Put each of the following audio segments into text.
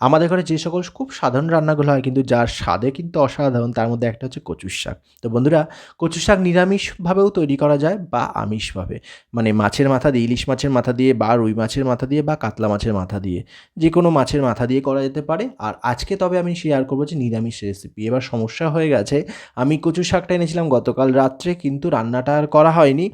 আমাদের ঘরে যে সকল খুব সাধারণ রান্নাগুলো হয় কিন্তু যার স্বাদে কিন্তু অসাধারণ, তার মধ্যে একটা হচ্ছে কচুর শাক। তো বন্ধুরা, কচুর শাক নিরামিষভাবেও তৈরি করা যায় বা আমিষভাবে। মানে মাছের মাথা দিয়ে, ইলিশ মাছের মাথা দিয়ে বা রুই মাছের মাথা দিয়ে বা কাতলা মাছের মাথা দিয়ে। যে কোনো মাছের মাথা দিয়ে করা যেতে পারে। আর আজকে তবে আমি শেয়ার করব যে নিরামিষ রেসিপি এবার সমস্যা হয়ে গেছে, আমি কচুর শাকটা এনেছিলাম গতকাল রাত্রে কিন্তু রান্নাটা আর করা হয়নি।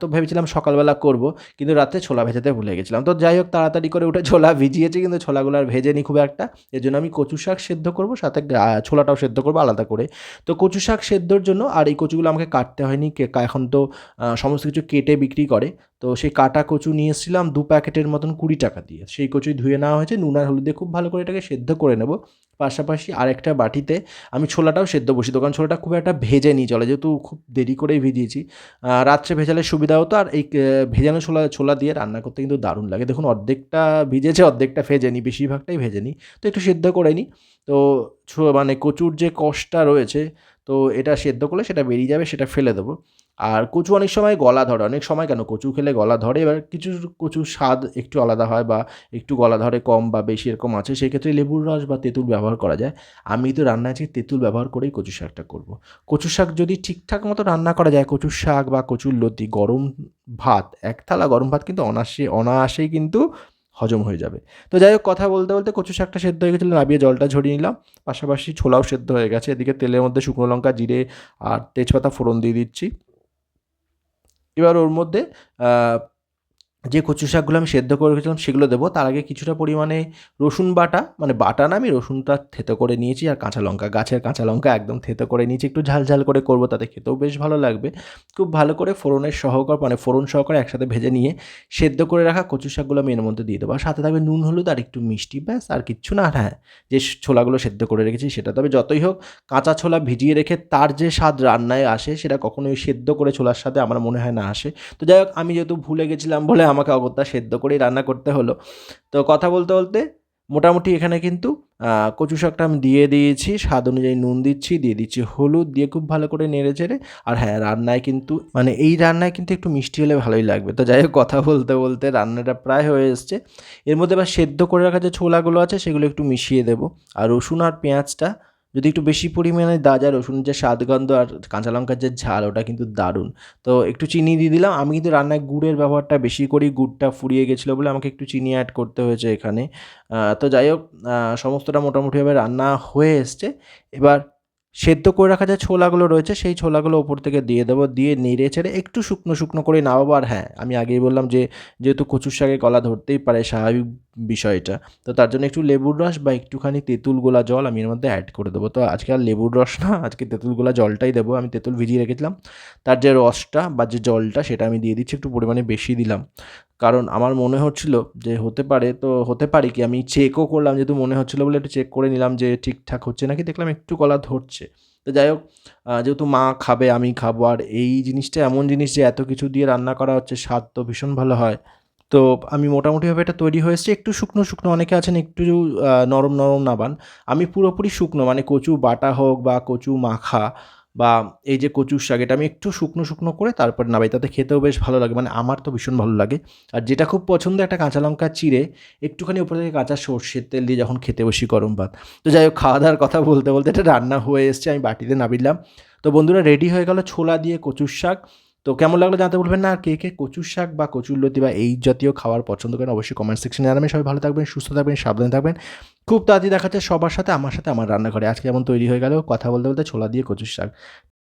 তো ভেবেছিলাম সকালবেলা করব, কিন্তু রাতে ছোলা ভেজাতে ভুলে গেছিলাম। তো যাই হোক, তাড়াতাড়ি করে উঠে ছোলা ভিজিয়েছে, কিন্তু ছোলাগুলো আর ভেজেনি খুব একটা। এর জন্য আমি কচু শাক সেদ্ধ করব, সাথে ছোলাটাও সেদ্ধ করব আলাদা করে। তো কচু শাক সেদ্ধর জন্য আর এই কচুগুলো আমাকে কাটতে হয়নি এখন তো সমস্ত কিছু কেটে বিক্রি করে। তো সেই কাটা কচু নিয়ে এসেছিলাম, দু প্যাকেটের মতন কুড়ি টাকা দিয়ে। সেই কচুই ধুয়ে নেওয়া হয়েছে, নুন আর হলুদ খুব ভালো করে এটাকে সেদ্ধ করে নেব। পাশাপাশি আরেকটা বাটিতে আমি ছোলাটাও সেদ্ধ বসি দোকান ছোলাটা খুব একটা ভেজে নিই চলে যেহেতু খুব দেরি করেই ভিজিয়েছি। রাত্রে ভেজালে সুবিধা হতো আর এই ভেজানো ছোলা ছোলা দিয়ে রান্না করতে কিন্তু দারুণ লাগে। দেখুন, অর্ধেকটা ভিজেছে, অর্ধেকটা ভেজে নিই বেশিরভাগটাই ভেজে নিই তো একটু সেদ্ধ করে নিই তো মানে কচুর যে কষটা রয়েছে, তো এটা সেদ্ধ করলে সেটা বেরিয়ে যাবে, সেটা ফেলে দেবো। আর কচু অনেক সময় গলা ধরে, অনেক সময় কেন কচু খেলে গলা ধরে, এবার কিছু কচুর স্বাদ একটু আলাদা হয় বা একটু গলা ধরে কম বা বেশি এরকম আছে, সেক্ষেত্রে লেবুর রস বা তেঁতুল ব্যবহার করা যায়। আমি তো রান্নায় আজকে তেঁতুল ব্যবহার করেই কচু শাকটা করব। কচু শাক যদি ঠিকঠাক মতো রান্না করা যায়, কচুর শাক বা কচুর লতি, গরম ভাত, এক থালা গরম ভাত কিন্তু অনায়াসে, অনায়াসেই কিন্তু হজম হয়ে যাবে। তো যাই হোক, কথা বলতে বলতে কচু শাকটা সেদ্ধ হয়ে গেছিল নাবিয়ে জলটা ঝরিয়ে নিলাম। পাশাপাশি ছোলাও সেদ্ধ হয়ে গেছে, এদিকে তেলের মধ্যে শুকনো লঙ্কা, জিরে আর তেজপাতা ফোড়ন দিয়ে দিচ্ছি। এবার ওর মধ্যে যে কচু শাকগুলো আমি সেদ্ধ করে রেখেছিলাম সেগুলো দেবো। তার আগে কিছুটা পরিমাণে রসুন বাটা মানে বাটা না, আমি রসুনটা থেতো করে নিয়েছি আর কাঁচা লঙ্কা, গাছের কাঁচা লঙ্কা একদম থেতো করে নিয়েছি। একটু ঝাল ঝাল করে করব, তাতে খেতেও বেশ ভালো লাগবে। খুব ভালো করে ফোড়নের সহকার মানে ফোড়ন সহকারে একসাথে ভেজে নিয়ে সেদ্ধ করে রাখা কচু শাকগুলো আমি এর মধ্যে দিয়ে দেবো। আর সাথে থাকবে নুন, হলুদ আর একটু মিষ্টি, ব্যাস, আর কিচ্ছু না। হ্যাঁ যে ছোলাগুলো সেদ্ধ করে রেখেছি সেটা তবে যতই হোক, কাঁচা ছোলা ভিজিয়ে রেখে তার যে স্বাদ রান্নায় আসে, সেটা কখনোই সেদ্ধ করে ছোলার সাথে আমার মনে হয় না আসে। তো যাই হোক, আমি যেহেতু ভুলে গেছিলাম বলে আমাকে অগত্যা সেদ্ধ করেই রান্না করতে হলো। তো কথা বলতে বলতে মোটামুটি এখানে কিন্তু কচু শাকটা আমি দিয়ে দিয়েছি, স্বাদ অনুযায়ী নুন দিচ্ছি, দিয়ে দিচ্ছি হলুদ, দিয়ে খুব ভালো করে নেড়ে চেড়ে। আর হ্যাঁ রান্নায় কিন্তু মানে এই রান্নায় কিন্তু একটু মিষ্টি হলে ভালোই লাগবে। তো যাই হোক, কথা বলতে বলতে রান্নাটা প্রায় হয়ে এসছে। এর মধ্যে এবার সেদ্ধ করে রাখা যে ছোলাগুলো আছে, সেগুলো একটু মিশিয়ে দেবো। আর রসুন আর পেঁয়াজটা যদি একটু বেশি পরিমাণে দাজা রসুনের যে স্বাদগন্ধ আর কাঁচা লঙ্কার যে ঝাল, ওটা কিন্তু দারুণ। তো একটু চিনি দিয়ে দিলাম। আমি কিন্তু রান্নায় গুড়ের ব্যবহারটা বেশি করি, গুড়টা ফুরিয়ে গেছিল বলে আমাকে একটু চিনি অ্যাড করতে হয়েছে এখানে। তো যাই হোক সমস্তটা মোটামুটিভাবে রান্না হয়ে এসছে। এবার সেদ্ধ করে রাখা যে ছোলাগুলো রয়েছে, সেই ছোলাগুলো ওপর থেকে দিয়ে দেবো। দিয়ে নেড়ে ছেড়ে একটু শুকনো শুকনো করে নামাবো। আর হ্যাঁ আমি আগেই বললাম যে, যেহেতু কচুর শাকে গলা ধরতেই পারে, স্বাভাবিক বিষয়টা তো তার জন্য একটু লেবুর রস বা একটুখানি তেঁতুল গোলা জল আমি এর মধ্যে অ্যাড করে দেবো। তো আজকে আর লেবুর রস না, আজকে তেঁতুল গোলা জলটাই দেবো। আমি তেঁতুল ভিজিয়ে রেখেছিলাম। তার যে রসটা বা যে জলটা সেটা আমি দিয়ে দিচ্ছি, একটু পরিমাণে বেশি দিলাম। কারণ আমার মনে হচ্ছিল যে হতে পারে, তো হতে পারে কি? আমি চেকও করলাম যেহেতু মনে হচ্ছিল বলে একটু চেক করে নিলাম যে ঠিকঠাক হচ্ছে নাকি। দেখলাম একটু গলা ধরছে। তো যাই হোক যেহেতু মা খাবে, আমি খাব। আর এই জিনিসটা এমন জিনিস যে এত কিছু দিয়ে রান্না করা হচ্ছে, স্বাদ তো ভীষণ ভালো হয়। তো আমি মোটামুটিভাবে এটা তৈরি হয়েছে একটু শুকনো শুকনো, অনেকে আছেন একটু নরম নরম নাবান। আমি পুরোপুরি শুকনো মানে কচু বাটা হোক বা কচু মাখা বা এই যে কচুর শাক, এটা আমি একটু শুকনো শুকনো করে তারপর নাবাই। তাতে খেতেও বেশ ভালো লাগে মানে আমার তো ভীষণ ভালো লাগে। আর যেটা খুব পছন্দ, একটা কাঁচা লঙ্কা চিড়ে, একটুখানি উপর থেকে কাঁচা সর্ষের তেল দিয়ে যখন খেতে বসি গরম ভাত। তো যাই হোক খাওয়া দাওয়ার কথা বলতে বলতে এটা রান্না হয়ে এসছে, আমি বাটিতে নাবিলাম। তো বন্ধুরা, রেডি হয়ে গেল ছোলা দিয়ে কচুর শাক। তো কেমন লাগল জানতে বলবেন না। আর কে কে কচুর শাক বা কচুর লতি বা এই জাতীয় খাওয়ার পছন্দ করেন অবশ্যই কমেন্ট সেকশনে জানাবেন। সবাই ভালো থাকবেন, সুস্থ থাকবেন, সাবধানে থাকবেন। খুব তাড়াতাড়ি দেখাচ্ছে সবার সাথে, আমার সাথে, আমার রান্নাঘরে। আজকে যেমন তৈরি হয়ে গেল, কথা বলতে বলতে ছোলা দিয়ে কচুর শাক।